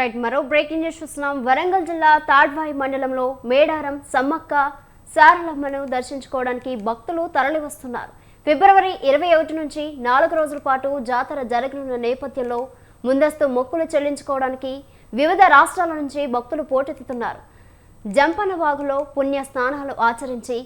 Right మరో breaking news చూస్తున్నాం. వరంగల్ జిల్లా తాడ్వాయి మండలంలో మేడారం సమ్మక్క సారలమ్మను దర్శించుకోవడానికి భక్తులు తరలి వస్తున్నారు ఫిబ్రవరి ఇరవై ఒకటి నుంచి నాలుగు రోజుల పాటు జాతర జరగనున్న నేపథ్యంలో ముందస్తు మొక్కులు చెల్లించుకోవడానికి వివిధ రాష్ట్రాల నుంచి భక్తులు పోటెత్తుతున్నారు జంపనవాగులో పుణ్య స్నానాలు ఆచరించి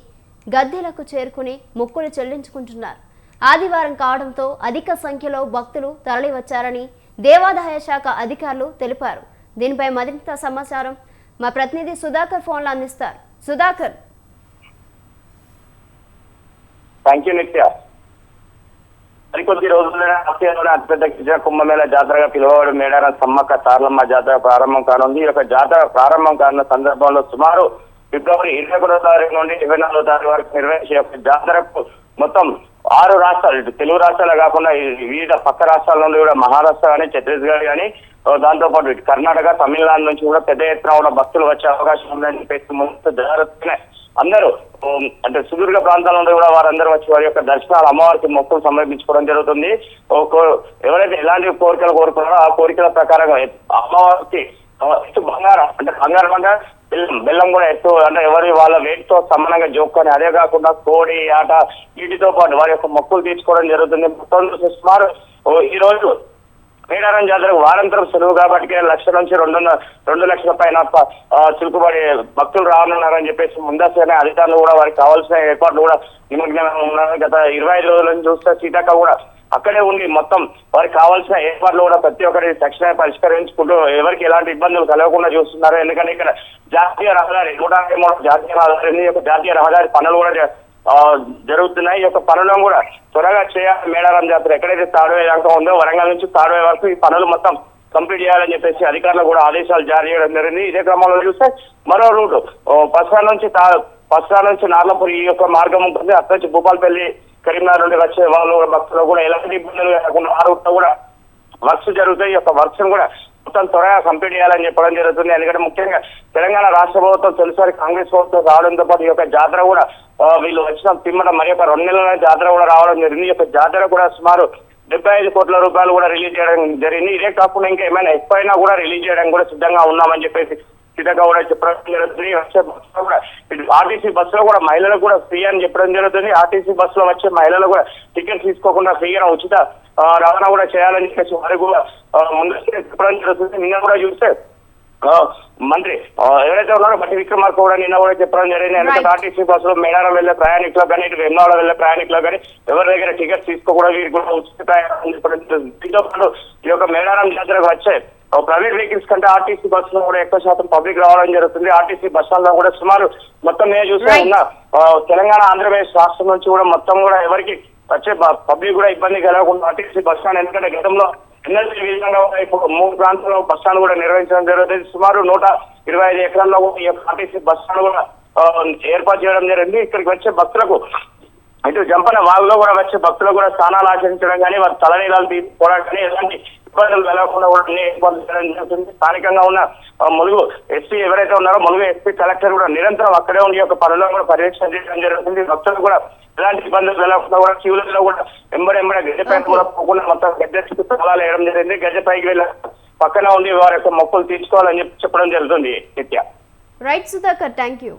గద్దెలకు చేరుకుని మొక్కులు చెల్లించుకుంటున్నారు. ఆదివారం కావడంతో అధిక సంఖ్యలో భక్తులు తరలివచ్చారని దేవాదాయ శాఖ అధికారులు తెలిపారు. దీనిపై మరింత సమాచారం మా ప్రతినిధి సుధాకర్ ఫోన్లో అందిస్తారు. సుధాకర్. థ్యాంక్ యూ నిత్య మరికొద్ది రోజుల్లోనే ఆసియాలోనే అతిపెద్ద గిరిజన కుంభమేళ జాతరగా పిలువబడి మేడారం సమ్మక్క సారలమ్మ జాతర ప్రారంభం కానుంది. ఈ యొక్క జాతర ప్రారంభం కానున్న సందర్భంలో సుమారు ఫిబ్రవరి ఇరవై ఒకటో తారీఖు నుండి ఇరవై నాలుగో తారీఖు వరకు నిర్వహించే యొక్క జాతరకు మొత్తం ఆరు రాష్ట్రాలు ఇటు తెలుగు రాష్ట్రాలే కాకుండా వివిధ పక్క రాష్ట్రాల నుండి కూడా మహారాష్ట్ర కానీ ఛత్తీస్గఢ్ కానీ దాంతో పాటు ఇటు కర్ణాటక తమిళనాడు నుంచి కూడా పెద్ద ఎత్తున కూడా భక్తులు వచ్చే అవకాశం ఉందని చెప్పేసి ముందు జాగ్రత్తగానే అందరూ అంటే సుదీర్ఘ ప్రాంతాల నుండి కూడా వారందరూ వచ్చి వారి యొక్క దర్శనాలు అమ్మవారికి మొక్కలు సమర్పించుకోవడం జరుగుతుంది. ఒక- ఎవరైతే ఎలాంటి కోరికలు కోరుకున్నారో ఆ కోరికల ప్రకారంగా అమ్మవారికి బంగారం అంటే బంగారం అంటే బెల్లం బెల్లం కూడా ఎత్తు అంటే ఎవరి వాళ్ళ వెయిట్తో సమానంగా జోక్కొని అదే కాకుండా కోడి ఆట వీటితో పాటు వారి యొక్క మొక్కులు తీసుకోవడం జరుగుతుంది. మొత్తం సుమారు ఓ ఈ రోజు మేడారం జాతరకు వారంతరం సులువు కాబట్టి లక్ష నుంచి రెండు రెండు లక్షల పైన ప- చిలుకుబడి భక్తులు రానున్నారని చెప్పేసి ముందస్తుగానే అధికారులు కూడా వారికి కావాల్సిన ఏర్పాట్లు కూడా నిమగ్నం ఉన్నారు. గత ఇరవై ఐదు రోజుల నుంచి చూస్తే సీతక్క కూడా అక్కడే ఉండి మొత్తం వారికి కావాల్సిన ఏర్పాట్లు కూడా ప్రతి ఒక్కరి తక్షణమే పరిష్కరించుకుంటూ ఎవరికి ఎలాంటి ఇబ్బందులు కలగకుండా చూస్తున్నారు. ఎందుకంటే ఇక్కడ జాతీయ రహదారి నూట యాభై మూడు జాతీయ రహదారి యొక్క జాతీయ రహదారి పనులు కూడా జరుగుతున్నాయి. ఈ యొక్క పనులను కూడా త్వరగా చేయాలి. మేడారం జాతర ఎక్కడైతే తాడువే దాకా ఉందో వరంగల్ నుంచి తాడువే వరకు ఈ పనులు మొత్తం కంప్లీట్ చేయాలని చెప్పేసి అధికారులు కూడా ఆదేశాలు జారీ చేయడం జరిగింది. ఇదే క్రమంలో చూస్తే మరో రూట్. పస్రా నుంచి తా- నుంచి నార్లపూర్ ఈ యొక్క మార్గం ఉంటుంది. అక్కడి నుంచి భూపాలపల్లి కరీంనగర్ నుండి వచ్చే వాళ్ళు కూడా భక్తులు కూడా ఎలాంటి ఇబ్బందులు లేకుండా ఆ రూట్ కూడా వర్క్స్ జరుగుతాయి. ఈ యొక్క వర్క్స్ కూడా మొత్తం త్వరగా కంప్లీట్ చేయాలని చెప్పడం జరుగుతుంది. ఎందుకంటే ముఖ్యంగా తెలంగాణ రాష్ట్ర ప్రభుత్వం తొలిసారి కాంగ్రెస్ ప్రభుత్వం రావడంతో పాటు ఈ యొక్క జాతర కూడా వీళ్ళు వచ్చిన పిమ్మట మరి ఒక రెండు నెలల జాతర కూడా రావడం జరిగింది. ఈ యొక్క జాతర కూడా సుమారు డెబ్బై ఐదు కోట్ల రూపాయలు కూడా రిలీజ్ చేయడం జరిగింది. ఇదే కాకుండా ఇంకా ఏమైనా ఎక్కువైనా కూడా రిలీజ్ చేయడం కూడా సిద్ధంగా ఉన్నామని చెప్పేసి సిద్ధంగా కూడా చెప్పడం జరుగుతుంది వచ్చే బస్సులో కూడా ఆర్టీసీ బస్సులో కూడా మహిళలకు కూడా ఫ్రీ అని చెప్పడం జరుగుతుంది ఆర్టీసీ బస్సులో వచ్చే మహిళలు కూడా టికెట్ తీసుకోకుండా ఫ్రీగా ఉచిత ఆ, రవాణా కూడా చేయాలని చెప్పేసి వారికి కూడా ముందు చెప్పడం జరుగుతుంది నిన్న కూడా చూస్తే మంత్రి ఎవరైతే ఉన్నారో బట్టి విక్రమార్క కూడా నిన్న కూడా చెప్పడం జరిగింది ఎందుకంటే. ఆర్టీసీ బస్సులో మేడారం వెళ్ళే ప్రయాణికులకు కానీ ఇటు వెమ్మాడ వెళ్ళే ప్రయాణికులకు కానీ ఎవరి దగ్గర టికెట్ తీసుకోకూడదు వీరికి కూడా ఉచిత ప్రయాణం అని. దీంతో పాటు ఈ యొక్క మేడారం జాతరకు వచ్చే ప్రైవేట్ వెహికల్స్ కంటే ఆర్టీసీ బస్సులో కూడా ఎక్కువ శాతం పబ్లిక్ రావడం జరుగుతుంది. ఆర్టీసీ బస్సుల్లో కూడా సుమారు మొత్తం చూస్తే Right. ఉన్న తెలంగాణ ఆంధ్రప్రదేశ్ రాష్ట్రం నుంచి కూడా మొత్తం కూడా ఎవరికి వచ్చే పబ్లిక్ కూడా ఇబ్బంది కలగకుండా ఆర్టీసీ బస్ స్టాండ్ ఎందుకంటే గతంలో ఎన్నెల్సీ విధంగా ఇప్పుడు మూడు ప్రాంతాల్లో బస్ స్టాండ్ కూడా నిర్వహించడం జరుగుతుంది. సుమారు నూట ఇరవై ఐదు ఎకరాల్లో ఆర్టీసీ బస్ స్టాండ్ కూడా ఏర్పాటు చేయడం జరిగింది. ఇక్కడికి వచ్చే భక్తులకు ఇటు జంపన వాగులో కూడా వచ్చే భక్తులు కూడా స్నానాలు ఆచరించడం కానీ వారి తలనీలాలు తీసుకోవడం కానీ ఎలాంటి ఇబ్బందులు వెళ్ళకుండా కూడా అన్ని ఏర్పాట్లు చేయడం జరుగుతుంది. స్థానికంగా ఉన్న ములుగు ఎస్పీ ఎవరైతే ఉన్నారో ములుగు ఎస్పీ కలెక్టర్ కూడా నిరంతరం అక్కడే ఉండి యొక్క పనులను కూడా పర్యవేక్షణ చేయడం జరుగుతుంది. భక్తులు కూడా ఎలాంటి ఇబ్బందులు వెళ్ళకుండా కూడా క్యూలలో కూడా ఎంబడి ఎంబడి గడ్డపై కూడా పోకుండా మొత్తం గడ్డ చుట్టూ స్థలాలు వేయడం జరిగింది. గడ్డపైకి పైకి పక్కన ఉండి వారి యొక్క మొక్కలు తీసుకోవాలని చెప్పి చెప్పడం జరుగుతుంది. నిత్య. Right Sudhakar thank you